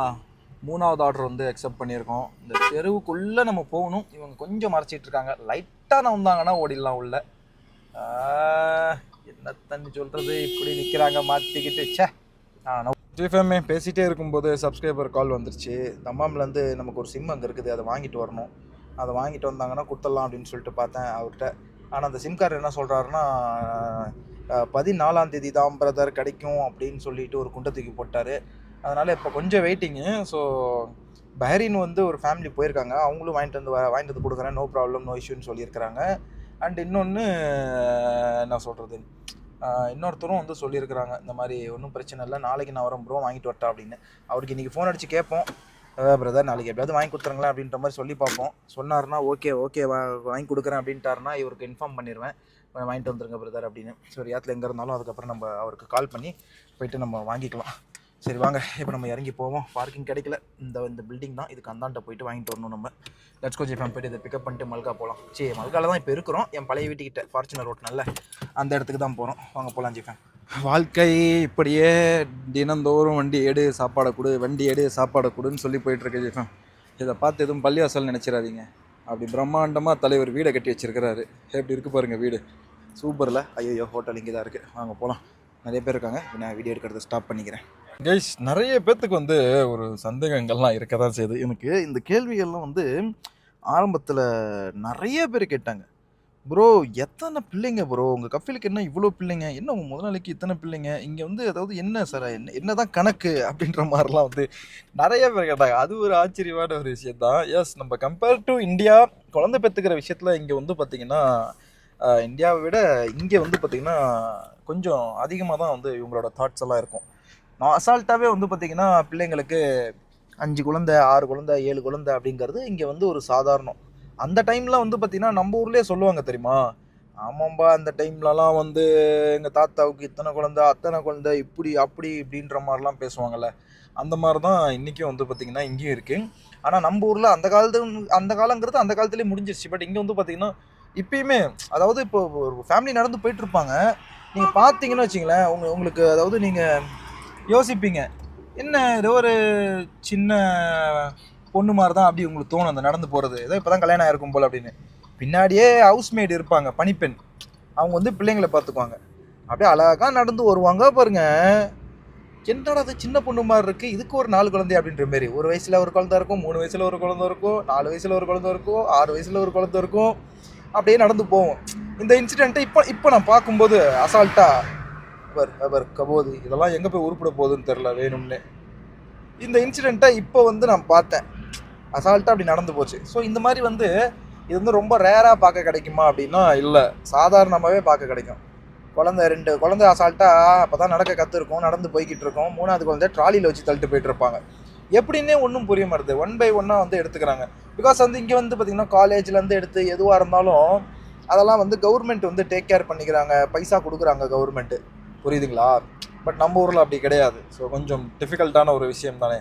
மூணாவது ஆர்டர் வந்து அக்செப்ட் பண்ணியிருக்கோம். இந்த தெருவுக்குள்ளே நம்ம போகணும். இவங்க கொஞ்சம் மறைச்சிட்டு இருக்காங்க. லைட்டாக நான் வந்தாங்கன்னா ஓடிடலாம் உள்ள. என்ன தண்ணி சொல்கிறது இப்படி நிற்கிறாங்க மாற்றிக்கிட்டு ச்சே. நான் ஜிஃபேமே பேசிகிட்டே இருக்கும்போது சப்ஸ்கிரைபர் கால் வந்துருச்சு. தம்மாம்லேருந்து நமக்கு ஒரு சிம் அங்கே இருக்குது. அதை வாங்கிட்டு வரணும். அதை வாங்கிட்டு வந்தாங்கன்னா கொடுத்துடலாம் அப்படின்னு சொல்லிட்டு பார்த்தேன் அவர்கிட்ட. ஆனால் அந்த சிம் கார்டு என்ன சொல்கிறாருன்னா பதினாலாம் தேதி தான் பிரதர் கிடைக்கும் அப்படின்னு சொல்லிட்டு ஒரு குண்டை தூக்கி போட்டார். அதனால் இப்போ கொஞ்சம் வெயிட்டிங்கு ஸோ பஹரின் வந்து ஒரு ஃபேமிலி போயிருக்காங்க. அவங்களும் வாங்கிட்டு வந்து வாங்கிட்டு வந்து கொடுக்குறேன். நோ ப்ராப்ளம் நோ இஷ்யூன்னு சொல்லியிருக்கிறாங்க. அண்ட் இன்னொன்று என்ன சொல்கிறது இன்னொருத்தரும் வந்து சொல்லியிருக்கிறாங்க. இந்த மாதிரி ஒன்றும் பிரச்சனை இல்லை. நாளைக்கு நான் வரேன் ப்ரோ வாங்கிட்டு வரட்டா அப்படின்னு. அவருக்கு இன்றைக்கி ஃபோன் அடித்து கேட்போம். பிரதர் நாளைக்கு எப்படியாவது வாங்கி கொடுத்துருங்களேன் அப்படின்ற மாதிரி சொல்லி பார்ப்போம். சொன்னார்னா ஓகே ஓகே வா வாங்கி கொடுக்குறேன் அப்படின்ட்டாருனா இவருக்கு இன்ஃபார்ம் பண்ணிடுவேன் வாங்கிட்டு வந்துருங்க பிரதர் அப்படின்னு. சரி யாத்தில் எங்கே இருந்தாலும் அதுக்கப்புறம் நம்ம அவருக்கு கால் பண்ணி போயிட்டு நம்ம வாங்கிக்கலாம். சரி வாங்க. இப்போ நம்ம இறங்கி போவோம். பார்க்கிங் கிடைக்கல. இந்த இந்த பில்டிங் தான். இதுக்கு அந்தாண்ட போயிட்டு வாங்கிட்டு வரணும் நம்ம. லட்ஸ் கோஜி ஃபேம் போயிட்டு இதை பிக்கப் பண்ணிட்டு மல்கா போகலாம் சரி மல்காவில் தான் இப்போ இருக்கிறோம். என் பழைய வீட்டுக்கிட்ட ஃபார்ச்சுனர் ரோட் நல்ல. அந்த இடத்துக்கு தான் போகிறோம் வாங்க போகலாம் ஜிஃபேம் வாழ்க்கை இப்படியே தினந்தோறும் வண்டி ஏடு சாப்பாடை கொடு வண்டி ஏடு சாப்பாடை கொடுன்னு சொல்லி போயிட்டுருக்கு ஜிஃபேம் இதை பார்த்து எதுவும் பள்ளிவாசல் நினச்சிடாதீங்க. அப்படி பிரம்மாண்டமாக தலைவர் வீடை கட்டி வச்சிருக்கிறாரு. எப்படி இருக்கு பாருங்கள் வீடு. சூப்பரில். ஐயோ ஹோட்டல் இங்கே தான் இருக்குது வாங்க போகலாம் நிறைய பேர் இருக்காங்க. நான் வீடியோ எடுக்கிறத ஸ்டாப் பண்ணிக்கிறேன். கைஸ் நிறைய பேர்த்துக்கு வந்து ஒரு சந்தேகங்கள்லாம் இருக்க தான் செய்யுது. எனக்கு இந்த கேள்விகள்லாம் வந்து ஆரம்பத்தில் நிறைய பேர் கேட்டாங்க. ப்ரோ எத்தனை பிள்ளைங்க ப்ரோ உங்கள் கஃபிலுக்கு என்ன இவ்வளோ பிள்ளைங்க? என்ன உங்கள் முதலாளிக்கு இத்தனை பிள்ளைங்க? இங்கே வந்து அதாவது என்ன சார்? என்ன என்ன தான் கணக்கு? அப்படின்ற மாதிரிலாம் வந்து நிறைய பேர் கேட்டாங்க. அது ஒரு ஆச்சரியமான ஒரு விஷயம் தான் எஸ் நம்ம கம்பேர் டு இந்தியா குழந்தை பெற்றுக்கிற விஷயத்தில் இங்கே வந்து பார்த்திங்கன்னா இந்தியாவை விட இங்கே வந்து பார்த்திங்கன்னா கொஞ்சம் அதிகமாக தான் வந்து இவங்களோட தாட்ஸ் எல்லாம் இருக்கும். அசால்ட்டாகவே வந்து பார்த்திங்கன்னா பிள்ளைங்களுக்கு அஞ்சு குழந்தை ஆறு குழந்தை ஏழு குழந்தை அப்படிங்கிறது இங்கே வந்து ஒரு சாதாரணம். அந்த டைமில் வந்து பார்த்திங்கன்னா நம்ம ஊர்லேயே சொல்லுவாங்க தெரியுமா? ஆமாம்பா அந்த டைம்லலாம் வந்து எங்கள் தாத்தாவுக்கு இத்தனை குழந்தை அத்தனை குழந்தை இப்படி அப்படி இப்படின்ற மாதிரிலாம் பேசுவாங்கள்ல அந்த மாதிரி தான் இன்றைக்கும் வந்து பார்த்திங்கன்னா இங்கேயும் இருக்குது ஆனால் நம்ம ஊரில் அந்த காலத்து அந்த காலங்கிறது அந்த காலத்துலேயே முடிஞ்சிருச்சு. பட் இங்கே வந்து பார்த்திங்கன்னா இப்பயுமே அதாவது இப்போ ஒரு ஃபேமிலி நடந்து போயிட்டு இருப்பாங்க. நீங்கள் பார்த்தீங்கன்னு வச்சிங்களேன் உங்க உங்களுக்கு அதாவது நீங்கள் யோசிப்பீங்க. என்ன ஏதோ ஒரு சின்ன பொண்ணு மாதிரி தான் அப்படி உங்களுக்கு தோணும் அந்த நடந்து போகிறது ஏதோ இப்போ தான் கல்யாணம் ஆயிருக்கும் போல் அப்படின்னு. பின்னாடியே ஹவுஸ்மேட் இருப்பாங்க பணிப்பெண். அவங்க வந்து பிள்ளைங்களை பார்த்துக்குவாங்க. அப்படியே அழகாக நடந்து வருவாங்க பாருங்க. என்னடா அது சின்ன பொண்ணு மாதிரி இருக்குது இதுக்கு ஒரு நாலு குழந்தை அப்படின்ற மாரி. ஒரு வயசில் ஒரு குழந்தை இருக்கும் மூணு வயசில் ஒரு குழந்தை இருக்கும் நாலு வயசில் ஒரு குழந்தை இருக்கும் ஆறு வயசில் ஒரு குழந்தை இருக்கும். அப்படியே நடந்து போவோம். இந்த இன்சிடெண்ட்டை இப்போ இப்போ நான் பார்க்கும்போது அசால்ட்டாக அக்பர் அவர் கபோதி. இதெல்லாம் எங்கே போய் உருப்பிட போகுதுன்னு தெரில வேணும்னு. இந்த இன்சிடெண்ட்டை இப்போ வந்து நான் பார்த்தேன். அசால்ட்டாக அப்படி நடந்து போச்சு. ஸோ இந்த மாதிரி வந்து இது வந்து ரொம்ப ரேராக பார்க்க கிடைக்குமா அப்படின்னா இல்லை. சாதாரணமாகவே பார்க்க கிடைக்கும். குழந்தை ரெண்டு குழந்தை அசால்ட்டாக அப்போ தான் நடக்க கற்றுருக்கோம் நடந்து போய்கிட்டு இருக்கோம். மூணாவது குழந்தை ட்ராலியில் வச்சு தள்ளிட்டு போயிட்டு இருப்பாங்க. எப்படின்னே ஒன்றும் புரிய மாட்டுது. ஒன் பை ஒன்னாக வந்து எடுத்துக்கிறாங்க. பிகாஸ் வந்து இங்கே வந்து பார்த்திங்கன்னா காலேஜ்லேருந்து எடுத்து எதுவாக இருந்தாலும் அதெல்லாம் வந்து கவர்மெண்ட் வந்து டேக் கேர் பண்ணிக்கிறாங்க. பைசா கொடுக்குறாங்க கவர்மெண்ட்டு புரியுதுங்களா? பட் நம்ம ஊரில் அப்படி கிடையாது. ஸோ கொஞ்சம் டிஃபிகல்ட்டான ஒரு விஷயம் தானே.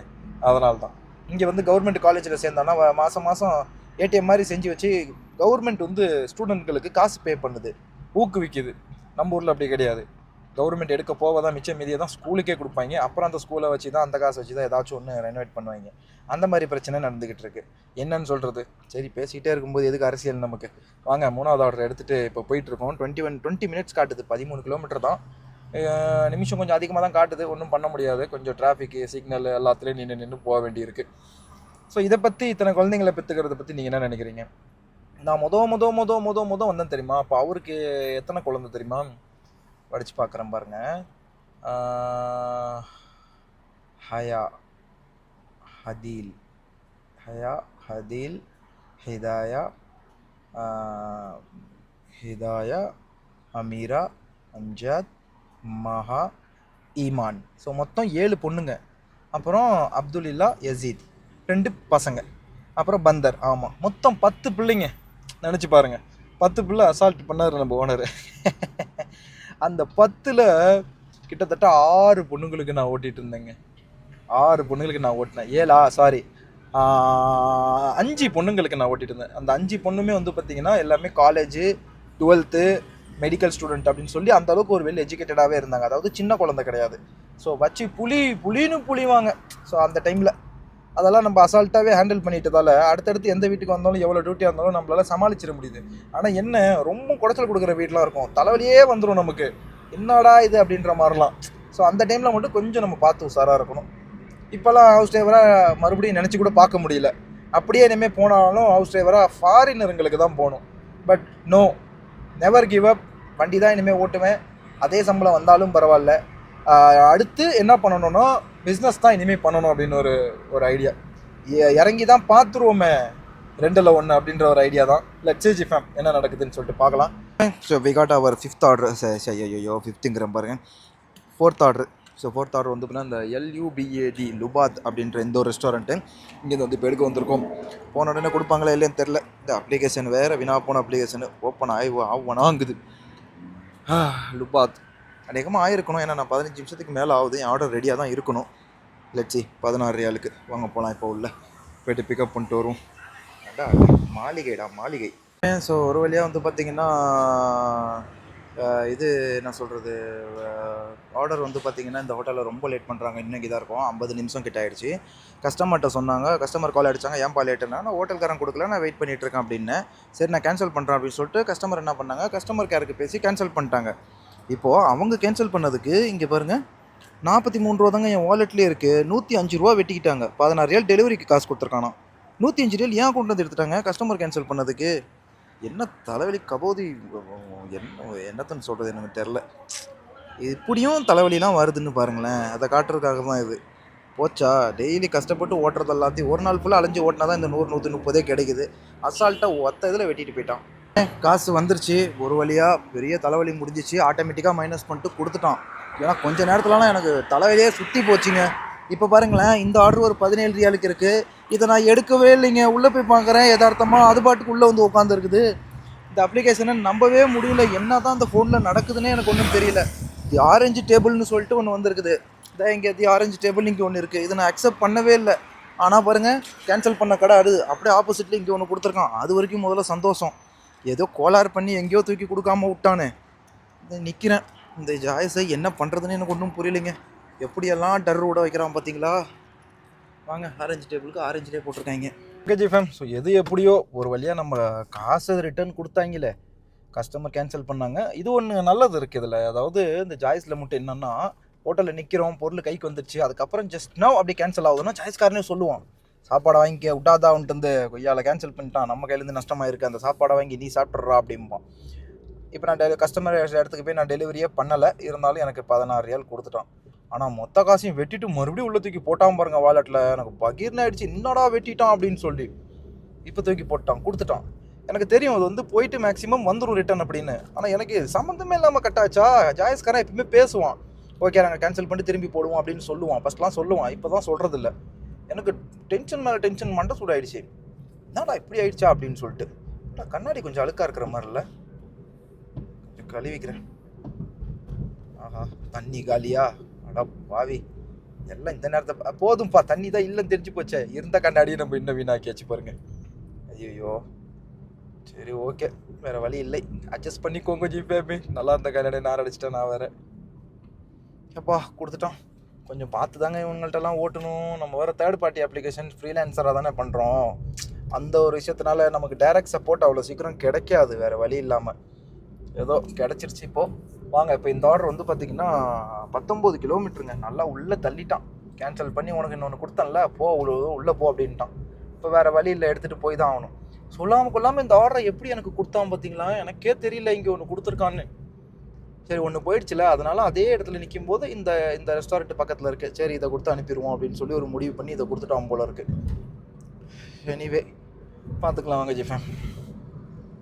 அதனால தான் இங்கே வந்து கவர்மெண்ட் காலேஜில் சேர்ந்தோன்னா மாதம் மாதம் ஏடிஎம் மாதிரி செஞ்சு வச்சு கவர்மெண்ட் வந்து ஸ்டூடெண்ட்களுக்கு காசு பே பண்ணுது. ஊக்குவிக்குது. நம்ம ஊரில் அப்படி கிடையாது. கவர்மெண்ட் எடுக்க போக தான் மிச்சம் மீதியை தான் ஸ்கூலுக்கே கொடுப்பாங்க. அப்புறம் அந்த ஸ்கூலை வச்சு தான் அந்த காசை வச்சு தான் ஏதாச்சும் ஒன்று ரெனோவேட் பண்ணுவாங்க. அந்த மாதிரி பிரச்சனை நடந்துக்கிட்டு இருக்கு. என்னன்னு சொல்கிறது சரி பேசிகிட்டே இருக்கும்போது எதுக்கு அரசியல் நமக்கு? வாங்க மூணாவது ஆர்டர் எடுத்துகிட்டு இப்போ போயிட்டுருக்கோம் டுவெண்ட்டி ஒன் டுவெண்ட்டி மினிட்ஸ் காட்டுது. பதிமூணு கிலோமீட்டர் தான். நிமிஷம் கொஞ்சம் அதிகமாக தான் காட்டுது. ஒன்றும் பண்ண முடியாது. கொஞ்சம் டிராஃபிக்கு சிக்னல் எல்லாத்துலேயும் நின்று நின்று போக வேண்டியிருக்கு. ஸோ இதை பற்றி இத்தனை குழந்தைங்களை பெற்றுக்கிறத பற்றி நீங்கள் என்ன நினைக்கிறீங்க? நான் முதோ முதோ முதோ முதோ முதோ வந்தேன் தெரியுமா? அப்போ அவருக்கு எத்தனை குழந்தை தெரியுமா? படித்து பார்க்குறேன் பாருங்க. ஹயா ஹதீல். ஹயா ஹதீல் ஹிதாயா ஹிதாயா அமீரா அம்ஜாத் மஹா ஈமான். ஸோ மொத்தம் ஏழு பொண்ணுங்க. அப்புறம் அப்துல் இல்லா யசீத். ரெண்டு பசங்க. அப்புறம் பந்தர். ஆமாம் மொத்தம் பத்து பிள்ளைங்க. நினச்சி பாருங்கள் பத்து பிள்ளை அசால்ட் பண்ணார் நம்ம ஓனர் அந்த பத்தில் கிட்டத்தட்ட ஆறு பொண்ணுங்களுக்கு நான் ஓட்டிகிட்டு இருந்தேங்க. ஆறு பொண்ணுங்களுக்கு நான் ஓட்டினேன். ஏழா? சாரி அஞ்சு பொண்ணுங்களுக்கு நான் ஓட்டிகிட்டு இருந்தேன். அந்த அஞ்சு பொண்ணுமே வந்து பார்த்திங்கன்னா எல்லாமே காலேஜு டுவெல்த்து மெடிக்கல் ஸ்டூடெண்ட் அப்படின்னு சொல்லி அந்த அளவுக்கு ஒரு வெல் எஜுகேட்டடாகவே இருந்தாங்க. அதாவது சின்ன குழந்தை கிடையாது. ஸோ வச்சு புலி புலின்னு புலிவாங்க. ஸோ அந்த டைமில் அதெல்லாம் நம்ம அசால்ட்டாகவே ஹேண்டில் பண்ணிட்டதால அடுத்தடுத்து எந்த வீட்டுக்கு வந்தாலும் எவ்வளோ டியூட்டியாக இருந்தாலும் நம்மளால சமாளிச்சிட முடியுது. ஆனால் என்ன? ரொம்ப குடைச்சல் கொடுக்குற வீட்லாம் இருக்கும். தலைவலியே வந்துடும் நமக்கு. என்னடா இது? அப்படின்ற மாதிரிலாம். ஸோ அந்த டைமில் மட்டும் கொஞ்சம் நம்ம பார்த்து உஷாராக இருக்கணும். இப்போல்லாம் ஹவுஸ் டிரைவராக மறுபடியும் நினச்சி கூட பார்க்க முடியல. அப்படியே இனிமேல் போனாலும் ஹவுஸ் டிரைவராக ஃபாரினருங்களுக்கு தான் போகணும். But no never give up வண்டி தான் இனிமேல் ஓட்டுவேன். அதே சம்பளம் வந்தாலும் பரவாயில்ல. அடுத்து என்ன பண்ணணும்னா பிஸ்னஸ் தான் இனிமேல் பண்ணணும் அப்படின்னு ஒரு ஒரு ஐடியா இறங்கி தான் பார்த்துருவோமே. ரெண்டில் ஒன்று அப்படின்ற ஒரு ஐடியா தான். லெட்ஸேஜ் ஃபேம் என்ன நடக்குதுன்னு சொல்லிட்டு பார்க்கலாம். So we got our fifth order ஐயோ ஃபிஃப்த்துங்கிற பாருங்க. Fourth order so fourth order வந்து பார்த்தீங்கன்னா இந்த எல்யூபிஏடி லுபாத் அப்படின்ற இந்த ஒரு ரெஸ்டாரண்ட்டு இங்கேருந்து வந்து இப்போ எடுக்க வந்திருக்கோம். போன உடனே கொடுப்பாங்களா இல்லைன்னு தெரில இந்த அப்ளிகேஷன் வேறு வினா போன அப்ளிகேஷன் ஓப்பன் ஆகி ஆகுவனாங்குது லுபாத் அநேகமாக ஆயிருக்கணும். ஏன்னா நான் பதினஞ்சு நிமிஷத்துக்கு மேலே ஆகுது. என் ஆர்டர் ரெடியாக தான் இருக்கணும். லட்சி பதினாறு ரியாலுக்கு. வாங்க போகலாம் இப்போ உள்ள. போயிட்டு பிக்கப் பண்ணிட்டு வரும் அடா மாளிகைடா மாளிகை. ஸோ ஒரு வழியாக வந்து பார்த்தீங்கன்னா இது என்ன சொல்கிறது ஆர்டர் வந்து பார்த்தீங்கன்னா இந்த ஹோட்டலில் ரொம்ப லேட் பண்ணுறாங்க இன்றைக்கி தான் இருக்கும். ஐம்பது நிமிஷம் கிட்ட ஆயிடுச்சு. கஸ்டமர்கிட்ட சொன்னாங்க. கஸ்டமர் கால் அடித்தாங்க ஏன் பா லேட்டுன்னா நான் ஹோட்டல்காரன் கொடுக்கல. நான் வெயிட் பண்ணிகிட்டு இருக்கேன் அப்படின்னு. சரி நான் கேன்சல் பண்ணுறேன் அப்படின்னு சொல்லிட்டு கஸ்டமர் என்ன பண்ணாங்க? கஸ்டமர் கேருக்கு பேசி கேன்சல் பண்ணிட்டாங்க. இப்போது அவங்க கேன்சல் பண்ணதுக்கு இங்கே பாருங்கள் நாற்பத்தி மூணு ரூபா தாங்க என் வாலெட்லேயே இருக்குது நூற்றி அஞ்சு ரூபா வெட்டிக்கிட்டாங்க. பதினாறு ரியல் டெலிவரிக்கு காசு கொடுத்துருக்கானா நூற்றி அஞ்சு ரியல் ஏன் கொண்டு வந்து எடுத்துட்டாங்க? கஸ்டமர் கேன்சல் பண்ணதுக்கு. என்ன தலைவலி? கபோதி என்ன என்னத்தன்னு சொல்கிறது எனக்கு தெரில இப்படியும் தலைவலிலாம் வருதுன்னு பாருங்களேன். அதை காட்டுறதுக்காக தான் இது. போச்சா? டெய்லி கஷ்டப்பட்டு ஓட்டுறது எல்லாத்தையும் ஒரு நாள் ஃபுல்லாக அலைஞ்சு ஓட்டினா தான் இந்த நூறு நூற்றி முப்பதே கிடைக்குது. அசால்ட்டாக ஒத்த இதில் வெட்டிட்டு போயிட்டான். காசு வந்துருச்சு. ஒரு வழியாக பெரிய தலைவலி முடிஞ்சிச்சு. ஆட்டோமேட்டிக்காக மைனஸ் பண்ணிட்டு கொடுத்துட்டான். ஏன்னா கொஞ்ச நேரத்துலலாம் எனக்கு தலைவலியே சுற்றி போச்சுங்க. இப்போ பாருங்களேன் இந்த ஆர்டர் ஒரு பதினேழு ரியாலுக்கு இருக்குது இதை நான் எடுக்கவே இல்லைங்க. உள்ளே போய் பார்க்குறேன் யதார்த்தமாக அது பாட்டுக்கு உள்ளே வந்து உட்காந்துருக்குது இந்த அப்ளிகேஷனை நம்பவே முடியல. என்ன தான் அந்த ஃபோனில் நடக்குதுன்னே எனக்கு ஒன்றும் தெரியல. தி ஆரஞ்சு டேபிள்னு சொல்லிட்டு ஒன்று வந்திருக்குது. இதான் இங்கே தி ஆரஞ்சு டேபிள் இங்கே ஒன்று இருக்குது இதை நான் அக்செப்ட் பண்ணவே இல்லை. ஆனால் பாருங்கள் கேன்சல் பண்ண கடை அது. அப்படியே ஆப்போசிட்டில் இங்கே ஒன்று கொடுத்துருக்கான். அது வரைக்கும் முதல்ல சந்தோஷம். ஏதோ கோளாறு பண்ணி எங்கேயோ தூக்கி கொடுக்காம விட்டானே. நிற்கிறேன் இந்த ஜாயஸை என்ன பண்ணுறதுன்னு எனக்கு ஒன்றும் புரியலைங்க. எப்படியெல்லாம் டர் விட வைக்கிறான் பார்த்தீங்களா? வாங்க ஆரஞ்சு டேபிளுக்கு ஆரஞ்சிலே போட்டிருக்காங்க. கேஜி ஃபேம் ஸோ எது எப்படியோ ஒரு வழியாக நம்ம காசு ரிட்டர்ன் கொடுத்தாங்களே கஸ்டமர் கேன்சல் பண்ணாங்க. இது ஒன்று நல்லது இருக்குது இதில். அதாவது இந்த ஜாய்ஸில் மட்டும் என்னென்னா ஹோட்டலில் நிற்கிறோம் பொருள் கைக்கு வந்துருச்சு. அதுக்கப்புறம் ஜஸ்ட் நோ அப்படி கேன்சல் ஆகுதுன்னா ஜாய்ஸ்காரனே சொல்லுவான். சாப்பாடை வாங்கிக்க விட்டாதான்ட்டு வந்து கொய்யால கேன்சல் பண்ணிட்டான். நம்ம கையிலேருந்து நஷ்டமாக இருக்குது அந்த சாப்பாடை வாங்கி நீ சாப்பிட்றா அப்படிம்பான். இப்போ நான் டெலி கஸ்டமர் இடத்துக்கு போய் நான் டெலிவரியே பண்ணலை. இருந்தாலும் எனக்கு பதினாறு ரியால் கொடுத்துட்டான். ஆனால் மொத்த காசையும் வெட்டிட்டு மறுபடியும் உள்ள தூக்கி போட்டான் பாருங்க வாலெட்டில் எனக்கு பகீர்னு ஆயிடுச்சு. என்னடா வெட்டிட்டான்? அப்படின்னு சொல்லி. இப்போ தூக்கி போட்டான் கொடுத்துட்டான். எனக்கு தெரியும் அது வந்து போயிட்டு மேக்ஸிமம் வந்துடும் ரிட்டர்ன் அப்படின்னு. ஆனால் எனக்கு சம்மந்தமே இல்லாமல் கட்டாச்சா ஜாயஸ்காரன் எப்பவுமே பேசுவான். ஓகே நாங்கள் கேன்சல் பண்ணி திரும்பி போடுவோம் அப்படின்னு சொல்லுவான். ஃபஸ்ட்லாம் சொல்லுவான். இப்போ தான் சொல்கிறது இல்லை எனக்கு டென்ஷன் மேலே டென்ஷன் மண்டை சூடாயிடுச்சு. என்னடா இப்படி ஆயிடுச்சா? அப்படின்னு சொல்லிட்டு. கண்ணாடி கொஞ்சம் அழுக்காக இருக்கிற மாதிரி இல்லை. கொஞ்சம் கழுவிக்கிறேன் ஆஹா தண்ணி காலியா? அடா பாவி. எல்லாம் இந்த நேரத்தை போதும்ப்பா தண்ணி தான் இல்லைன்னு தெரிஞ்சு போச்சே. இருந்த கண்ணாடியை நம்ம இன்னும் வீணாக்கியாச்சு பாருங்க. ஐயோ சரி ஓகே. வேற வழி இல்லை. அட்ஜஸ்ட் பண்ணிக்கோங்க ஜிபேபி நல்லா இருந்த கண்ணாடி நான் அடிச்சிட்டேன் நான் வேற. எப்பா கொடுத்துட்டோம். கொஞ்சம் பார்த்து தாங்க இவங்கள்ட்டலாம் ஓட்டணும். நம்ம வேறு தேர்ட் பார்ட்டி அப்ளிகேஷன் ஃப்ரீலான்சராக தானே பண்ணுறோம் அந்த ஒரு விஷயத்தினால நமக்கு டைரக்ட் சப்போர்ட் அவ்வளோ சீக்கிரம் கிடைக்காது. வேறு வழி இல்லாமல் ஏதோ கிடச்சிருச்சு இப்போது வாங்க. இப்போ இந்த ஆர்டர் வந்து பார்த்தீங்கன்னா பத்தொம்போது கிலோமீட்டருங்க நல்லா உள்ளே தள்ளிட்டான். கேன்சல் பண்ணி உனக்கு இன்னொன்று கொடுத்தேன்ல போ உள்ள உள்ளே போ அப்படின்ட்டான். இப்போ வேறு வழியில் எடுத்துகிட்டு போய் தான் ஆகணும். சொல்லாமல் கொள்ளாமல் இந்த ஆர்டரை எப்படி எனக்கு கொடுத்தான் பார்த்தீங்களா எனக்கே தெரியல இங்கே ஒன்று கொடுத்துருக்கான்னு. சரி ஒன்று போயிடுச்சுல. அதனால் அதே இடத்துல நிற்கும் போது இந்த இந்த ரெஸ்டாரண்ட் பக்கத்தில் இருக்கு. சரி இதை கொடுத்து அனுப்பிடுவோம் அப்படின்னு சொல்லி ஒரு முடிவு பண்ணி இதை கொடுத்துட்டான் போல இருக்கு. எனிவே பார்த்துக்கலாம் வாங்க ஜிஃபேன்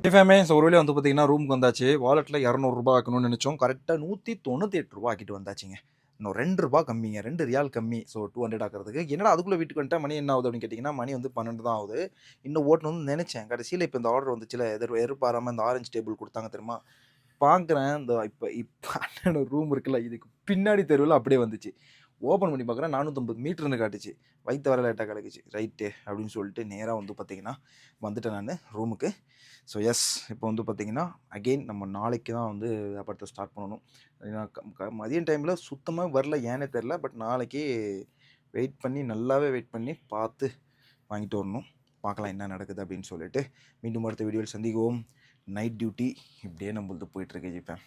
டிஃபேமே ஸோ ஒரு வழியாக வந்து பார்த்தீங்கன்னா ரூமுக்கு வந்தாச்சு. வாலெட்டில் இரநூறுபா ஆக்கணும்னு நினச்சோம். கரெக்டாக நூற்றி தொண்ணூற்றி எட்டு ரூபா ஆக்கிட்டு வந்தாச்சுங்க. இன்னும் ரெண்டு ரூபா கம்மிங்க. ரெண்டு ரியால் கம்மி. ஸோ டூ ஹண்ட்ரட் ஆக்கிறதுக்கு. என்னடா அதுக்குள்ளே வீட்டுக்கு வந்துட்டா மணி என்ன ஆகுது அப்படின்னு கேட்டிங்கன்னா மணி வந்து பன்னெண்டு தான் ஆகுது. இன்னும் ஓட்டணும் வந்து நினச்சேன். கடைசியில் இப்போ இந்த ஆர்டர் வந்துச்சுல எதிர் எதிர்பாராமல் இந்த ஆரஞ்சு டேபிள் கொடுத்தாங்க தெரியுமா? பார்க்குறேன் இந்த இப்போ இப்போ அண்ணனோட ரூம் இருக்குல்ல இதுக்கு பின்னாடி தெருவில் அப்படியே வந்துச்சு. ஓப்பன் பண்ணி பார்க்குறேன் நானூற்றம்பது மீட்டர்னு காட்டுச்சு. வயிற்று வர லேட்டாக கிடக்குச்சு ரைட்டு அப்படின்னு சொல்லிட்டு நேராக வந்து பார்த்தீங்கன்னா வந்துட்டேன் நான் ரூமுக்கு ஸோ எஸ் இப்போ வந்து பார்த்திங்கன்னா அகெயின் நம்ம நாளைக்கு தான் வந்து வியாபாரத்தை ஸ்டார்ட் பண்ணணும். மதியம் டைமில் சுத்தமாக வரல ஏனே தெரில பட் நாளைக்கு வெயிட் பண்ணி நல்லாவே வெயிட் பண்ணி பார்த்து வாங்கிட்டு வரணும். பார்க்கலாம் என்ன நடக்குது அப்படின்னு சொல்லிட்டு. மீண்டும் அடுத்த வீடியோவில் சந்திக்குவோம். நைட் டியூட்டி இப்படியே நம்மளது போயிட்டுருக்கு ஜிப்பேன்